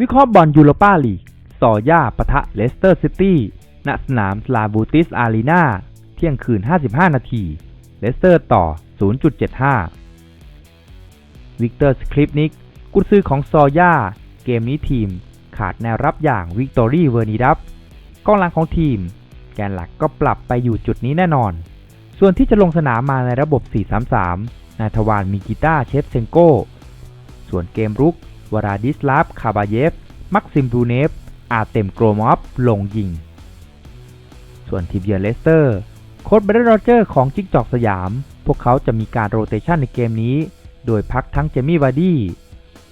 วิเคราะห์บอลยูโรปาลีกซอย่าปะทะเลสเตอร์ซิตี้ ณ สนามสลาบูติสอารีนาเที่ยงคืน 55 นาที เลสเตอร์ต่อ 0.75 วิกเตอร์สคริปนิก กุนซือของซอย่า เกมนี้ทีมขาดแนวรับอย่างวิกตอรี่เวอร์นีดับกองหลังของทีม แกนหลักก็ปรับไปอยู่จุดนี้แน่นอน ส่วนที่จะลงสนามมาในระบบ 4-3-3 นายทวารมีกิต้าเชฟเซงโก ส่วนเกมรุก วราดิสลาฟ คาบาเยฟ มักซิมบูเนฟ อาเต็มโกรมอฟ ลงยิง ส่วนทีมเยือนเลสเตอร์โค้ชเบรนด์โรเจอร์ของจิ๊กจอกสยาม พวกเขาจะมีการโรเตชันในเกมนี้ โดยพักทั้งเจมี่วาร์ดี้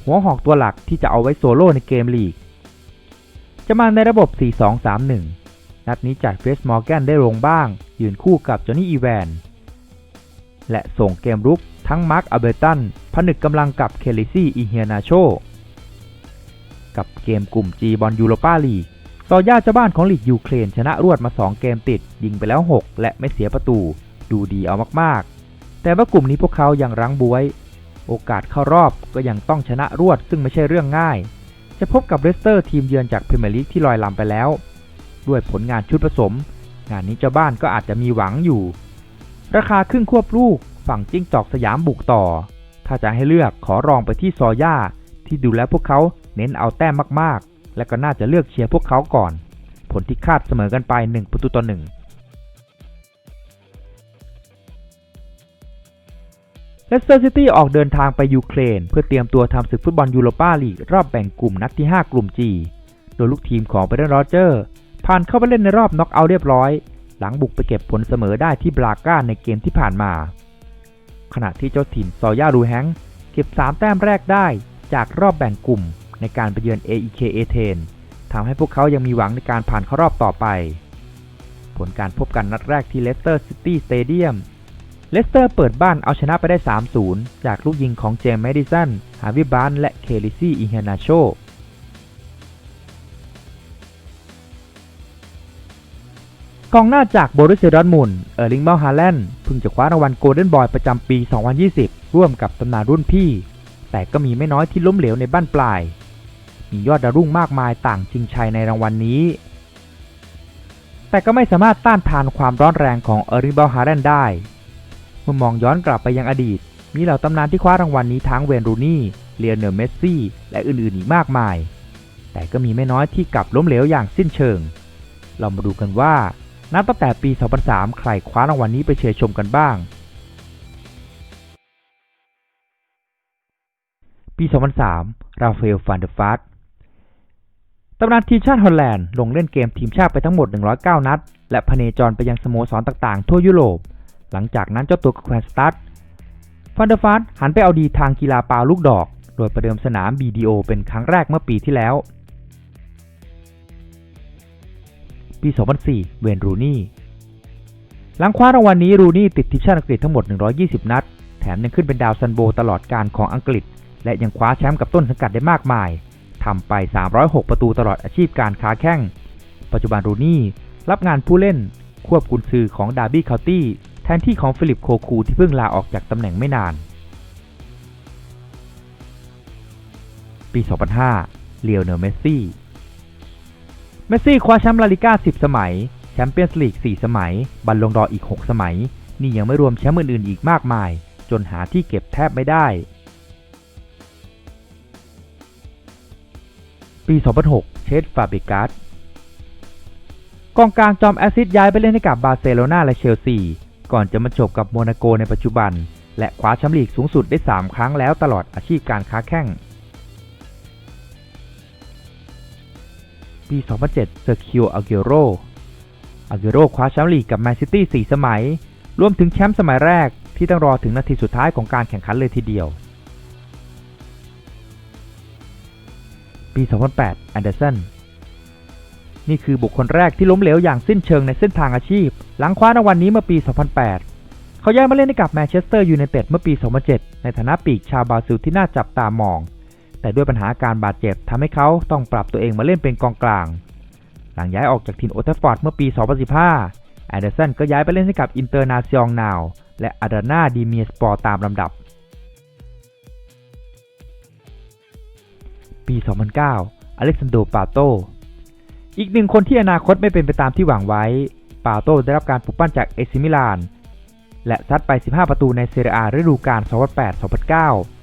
หัวหอกตัวหลักที่จะเอาไว้โซโล่ในเกมลีก จะมาในระบบ 4-2-3-1 นัดนี้จัดเฟสมอร์แกนได้ลงบ้าง ยืนคู่กับจอห์นนี่อีแวน และส่งเกมรุก ทั้งมาร์คอเบรตันผนึกกำลังกับเคลิซี่อีเฮียนาโช กับเกมกลุ่ม G บอลยูโรปาลีกซอย่าเจ้าบ้านของลีกยูเครนชนะรวดมา 2 เกมติด ยิงไปแล้ว 6 และไม่เสียประตู ดูดีเอามากๆ แต่ว่ากลุ่มนี้พวกเขายังรั้งบวย โอกาสเข้ารอบก็ยังต้องชนะรวดซึ่งไม่ใช่เรื่องง่าย จะพบกับเรสเตอร์ทีมเยือนจากพรีเมียร์ลีกที่ลอยลำไปแล้ว ด้วยผลงานชุดผสม งานนี้เจ้าบ้านก็อาจจะมีหวังอยู่ ราคาครึ่งควบลูก ฝั่งจิ้งจอกสยามบุกต่อ ถ้าจะให้เลือกขอรองไปที่ซอย่า ที่ดูแลพวกเขาเน้นเอาแต้มมากๆ และก็น่าจะเลือกเชียร์พวกเขาก่อน ผลที่คาดเสมอกันไป 1 ประตูต่อ1เลสเตอร์ซิตี้ออกเดินทางไปยูเครน เพื่อเตรียมตัวทำศึกฟุตบอลยูโรปาลีกรอบแบ่งกลุ่มนัดที่ 5 กลุ่ม G โดยลูกทีมของเบรนด์โรเจอร์ผ่านเข้าไปเล่นในรอบน็อกเอาท์เรียบร้อย หลังบุกไปเก็บผลเสมอได้ที่บราก้าในเกมที่ผ่านมา ขณะที่เจ้าถิ่นซอย่ารูแฮงเก็บ 3 แต้มแรกได้จากรอบแบ่งกลุ่มในการไปเยือน AEK เอเธนทำให้พวกเขายังมีหวังในการผ่านเข้ารอบต่อไป ผลการพบกันนัดแรกที่เลสเตอร์ซิตี้สเตเดียมเลสเตอร์เปิดบ้านเอาชนะไปได้ 3-0 จากลูกยิงของเจมส์แมดิสัน ฮาวิบานและเคลิซี่ อิเฮนาโช กองหน้าจากโบรุสเซียดอร์มุนเออร์ลิงเมาฮาแลนด์เพิ่งจะคว้ารางวัลโกลเด้นบอยประจำปี 2020 ร่วมกับตำนานรุ่นพี่ แต่ก็มีไม่น้อยที่ล้มเหลวในบ้านปลาย มียอดดาวรุ่งมากมายต่างชิงชัยในรางวัลนนี้ แต่ก็ไม่สามารถต้านทานความร้อนแรงของเออร์ลิงเมาฮาแลนด์ได้เมื่อมองย้อนกลับไปยังอดีต มีเหล่าตำนานที่คว้ารางวัลนนี้ทั้งเวนรูนี่เลียเนอร์เมสซี่ และอื่นๆอีกมากมาย แต่ก็มีไม่น้อยที่กลับล้มเหลวอย่างสิ้นเชิง เรามาดูกันว่า นับตั้งแต่ปี 2003 ใครคว้ารางวัลนนี้ไปเชียร์ชมกันบ้าง ปี 2003 ราฟาเอล ฟานเดอฟาสตำนานทีมชาติฮอลแลนด์ลงเล่นเกมทีมชาติไปทั้งหมด 109 นัด และพเนจรไปยังสโมสรต่างๆ ทั่วยุโรป หลังจากนั้นเจ้าตัวก็แควนสตัดฟันเดอฟาสหันไปเอาดีทางกีฬาปาลูกดอก โดยประเดิมสนาม BDO เป็นครั้งแรกเมื่อปีที่แล้ว ปี 2004 เวนรูนี่ หลังคว้ารางวัลนนี้รูนี่ติดทีมชาติอังกฤษทั้งหมด 120 นัด แถมยังขึ้นเป็นดาวซันโบตลอดการของอังกฤษ และยังคว้าแชมป์กับต้นสังกัดได้มากมาย ทำไป 306 ประตูตลอดอาชีพการค้าแข้ง ปัจจุบันรูนี่รับงานผู้เล่น ควบกุนซือของดาร์บี้เคาตี้ แทนที่ของฟิลิปโคคูที่เพิ่งลาออกจากตำแหน่งไม่นาน ปี 2005 เลียวเนอร์เมสซี่ เมสซี่คว้าแชมป์ลาลิก้า 10 สมัย แชมเปี้ยนส์ลีก 4 สมัย บัลลงดอร์อีก 6 สมัย นี่ยังไม่รวมแชมป์อื่นๆอีกมากมาย จนหาที่เก็บแทบไม่ได้ ปี 2006 เชสฟาบิกัสกองกลางจอมแอซิดย้ายไปเล่นให้กับบาร์เซโลนาและเชลซี ก่อนจะมาจบกับโมนาโกในปัจจุบัน และคว้าแชมป์ลีกสูงสุดได้ 3 ครั้งแล้วตลอดอาชีพการค้าแข้ง ปี 2007 เซอร์คิวอาเกโรอาเกโรคว้าแชมป์ลีกกับแมนซิตี้4สมัย รวมถึงแชมป์สมัยแรกที่ต้องรอถึงนาทีสุดท้ายของการแข่งขันเลยทีเดียว ปี 2008 แอนเดอร์สัน นี่คือบุคคลแรกที่ล้มเหลวอย่างสิ้นเชิงในเส้นทางอาชีพ หลังคว้ารางวัลนนี้เมื่อปี 2008 เขาย้ายมาเล่นให้กับแมนเชสเตอร์ยูไนเต็ดเมื่อปี 2007 ในฐานะปีกชาวบราซิลที่น่าจับตามอง แต่ด้วยปัญหาการบาดเจ็บทำให้เขาต้องปรับตัวเองมาเล่นเป็นกองกลาง หลังย้ายออกจากทีมโอเทฟฟอร์ดเมื่อปี 2015แอนเดอร์สันก็ย้ายไปเล่นให้กับอินเตอร์นาซิองนาวและอาดานาดีเมียสปอร์ตามลำดับ ปี 2009 อเล็กซานโดปาโต อีกหนึ่งคนที่อนาคตไม่เป็นไปตามที่หวังไว้ ปาโตได้รับการปลุกปั้นจากเอซิมิลาน และซัดไป 15 ประตูในเซเรียฤดูกาล2008-2009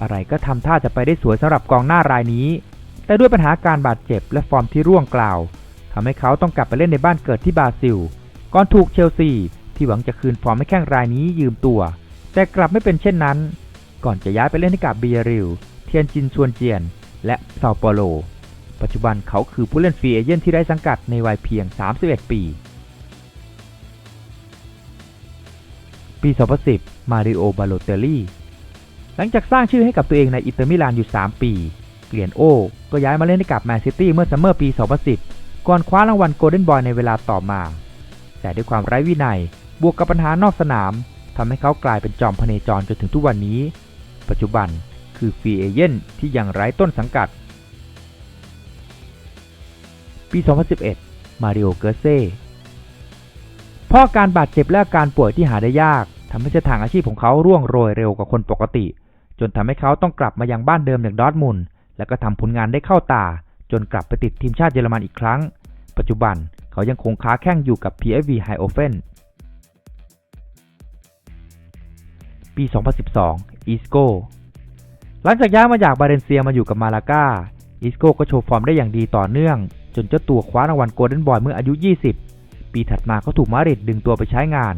อะไรก็ทำท่าจะไปได้สวยสำหรับกองหน้ารายนี้ แต่ด้วยปัญหาการบาดเจ็บและฟอร์มที่ร่วงกล่าวทำให้เขาต้องกลับไปเล่นในบ้านเกิดที่บราซิล ก่อนถูกเชลซี ที่หวังจะคืนฟอร์มให้แข้งรายนี้ยืมตัว แต่กลับไม่เป็นเช่นนั้น ก่อนจะย้ายไปเล่นให้กับเบียริล เทียนจินซวนเจียน และเซาเปโล ปัจจุบันเขาคือผู้เล่นฟรีเอเจนที่ได้สังกัดในวัยเพียง 31 ปี ปี 2010 มาริโอบาโลเตลลี่ หลังจากสร้างชื่อให้กับตัวเองในอินเตอร์มิลานอยู่ 3 ปี เกลียนโอ ก็ย้ายมาเล่นให้กับแมนซิตี้เมื่อซัมเมอร์ปี 2010 ก่อนคว้ารางวัลโกลเด้นบอยในเวลาต่อมา แต่ด้วยความไร้วินัย บวกกับปัญหานอกสนามทำให้เขากลายเป็นจอมพเนจรจนถึงทุกวันนี้ ปัจจุบันคือฟรีเอเจนต์ที่ยังไร้ต้นสังกัด ปี 2011 มาริโอ เกอร์เซ่เพราะการบาดเจ็บและการป่วยที่หาได้ยากทำให้เส้นทางอาชีพของเขาร่วงโรยเร็วกว่าคนปกติ จนทำให้เขาต้องกลับมายังบ้านเดิมอย่างดอร์ทมุนและก็ทำผลงานได้เข้าตา จนกลับไปติดทีมชาติเยอรมันอีกครั้ง ปัจจุบันเขายังคงค้าแข่งอยู่กับ PSV Eindhoven ปี 2012 อีสโกหลังจากย้ายมาจากบาเรนเซียมาอยู่กับมาลากาอีสโกก็โชว์ฟอร์มได้อย่างดีต่อเนื่อง จนเจ้าตัวคว้ารางวัลโกลเด้นบอยเมื่ออายุ 20 ปีถัดมาเขาถูกมาดริดดึงตัวไปใช้งาน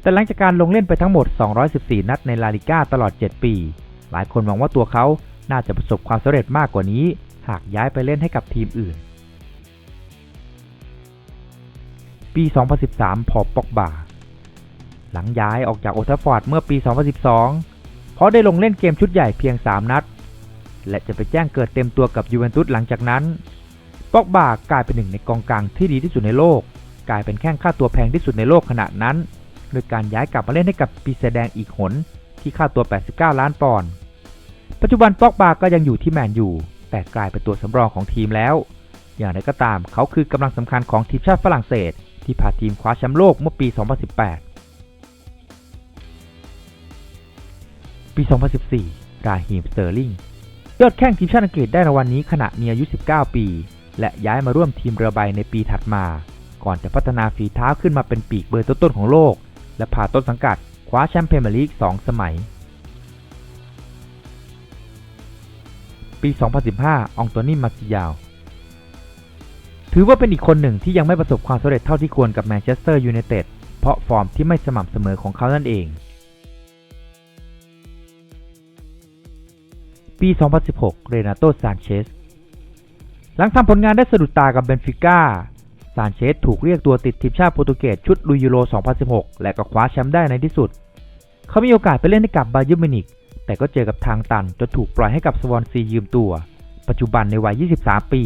แต่หลังจากการลงเล่นไปทั้งหมด 214 นัดในลาลิก้าตลอด 7 ปี หลายคนหวังว่าตัวเขาน่าจะประสบความสำเร็จมากกว่านี้ หากย้ายไปเล่นให้กับทีมอื่น ปี 2013 พอปอกบา หลังย้ายออกจากโอทัฟอร์ดเมื่อปี 2012 เพราะได้ลงเล่นเกมชุดใหญ่เพียง 3 นัด และจะไปแจ้งเกิดเต็มตัวกับยูเวนตุสหลังจากนั้นปอกบากลายเป็นหนึ่งในกองกลางที่ดีที่สุดในโลก กลายเป็นแข้งค่าตัวแพงที่สุดในโลกขณะนั้นโดยการย้ายกลับมาเล่นให้กับปีเสแดงอีกหนที่ค่าตัว 89 ล้านปอนด์ ปัจจุบันปอกบาก็ยังอยู่ที่แมนยูแต่กลายเป็นตัวสำรองของทีมแล้ว อย่างไรก็ตามเขาคือกำลังสำคัญของทีมชาติฝรั่งเศส ที่พาทีมคว้าแชมป์โลกเมื่อปี 2018 ปี 2014 ราฮีมสเตอร์ลิงยอดแข้งทีมชาติอังกฤษได้รางวัลนนี้ขณะมีอายุ 19 ปี และย้ายมาร่วมทีมเรือใบในปีถัดมา ก่อนจะพัฒนาฝีเท้าขึ้นมาเป็นปีกเบอร์ต้นๆของโลก และพาต้นสังกัดคว้าแชมป์พรีเมียร์ลีก 2 สมัย ปี 2015 องโตนี่มาซิยาว ถือว่าเป็นอีกคนหนึ่งที่ยังไม่ประสบความสำเร็จเท่าที่ควรกับแมนเชสเตอร์ยูไนเต็ดเพราะฟอร์มที่ไม่สม่ำเสมอของเขานั่นเอง ปี 2016 เรนาโตซานเชส หลังทำผลงานได้สะดุดตากับเบนฟิก้า ซานเชสถูกเรียกตัวติดทีมชาติโปรตุเกสชุดลุยยูโร 2016 และก็คว้าแชมป์ได้ในที่สุด เขามีโอกาสไปเล่นให้กับบาเยิร์นมิวนิก แต่ก็เจอกับทางตันจนถูกปล่อยให้กับสวอนซียืมตัว ปัจจุบันในวัย 23 ปี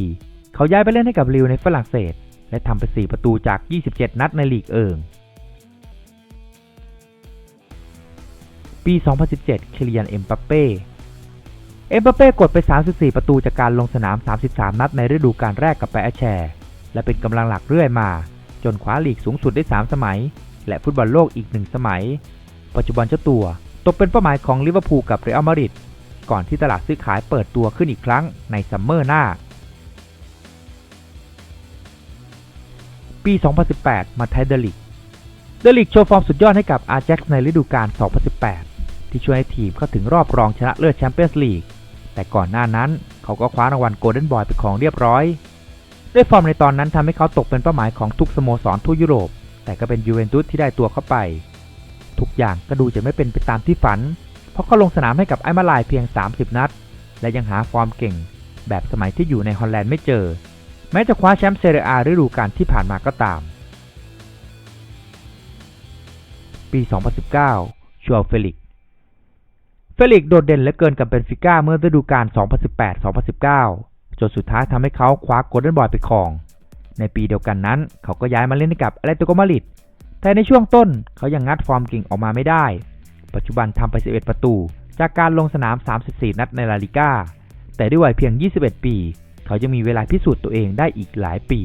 เขาย้ายไปเล่นให้กับลิวในฝรั่งเศส และทำไป 4 ประตูจาก 27 นัดในลีกเอิง ปี 2017 เคลียน เอ็มบัปเป้ เอ็มบัปเป้กดไป 34 ประตูจากการลงสนาม 33 นัดในฤดูกาลแรกกับแปะแชร์และเป็นกำลังหลักเรื่อยมา จนคว้าลีกสูงสุดได้ 3 สมัย และฟุตบอลโลกอีก 1 สมัย ปัจจุบันเจ้าตัว ตกเป็นเป้าหมายของลิเวอร์พูลกับเรอัลมาดริดก่อนที่ตลาดซื้อขายเปิดตัวขึ้นอีกครั้งในซัมเมอร์หน้า ปี 2018 มาไทยเดลิกเดลิกโชว์ฟอร์มสุดยอดให้กับอาแจ็กซ์ในฤดูกาล 2018 ที่ช่วยให้ทีมเข้าถึงรอบรองชนะเลิศแชมเปี้ยนส์ลีก แต่ก่อนหน้านั้นเขาก็คว้ารางวัลโกลเด้นบอยเป็นของเรียบร้อย ด้วยฟอร์มในตอนนั้นทำให้เขาตกเป็นเป้าหมายของทุกสโมสรทั่วยุโรป แต่ก็เป็นยูเวนตุสที่ได้ตัวเข้าไป ทุกอย่างก็ดูจะไม่เป็นไปตามที่ฝัน เพราะเขาลงสนามให้กับไอ้มาลายเพียง 30 นัด และยังหาฟอร์มเก่ง แบบสมัยที่อยู่ในฮอลแลนด์ไม่เจอ แม้จะคว้าแชมป์เซเรียอาฤดูกาลที่ผ่านมาก็ตาม ปี 2019 ชัวเฟลิกเฟลิกโดดเด่นเหลือเกินกับเบนฟิก้าเมื่อฤดูกาล 2018-2019 จนสุดท้ายทำให้เขาคว้าโกลเด้นบอยไปครอง ในปีเดียวกันนั้น เขาก็ย้ายมาเล่นให้กับอตเลติโกมาริด แต่ในช่วงต้นเขายังงัดฟอร์มเก่งออกมาไม่ได้ ปัจจุบันทำไป 11 ประตู จากการลงสนาม 34 นัดในลาลิก้า แต่ด้วยวัยเพียง 21 ปี เขาจะมีเวลาพิสูจน์ตัวเองได้อีกหลายปี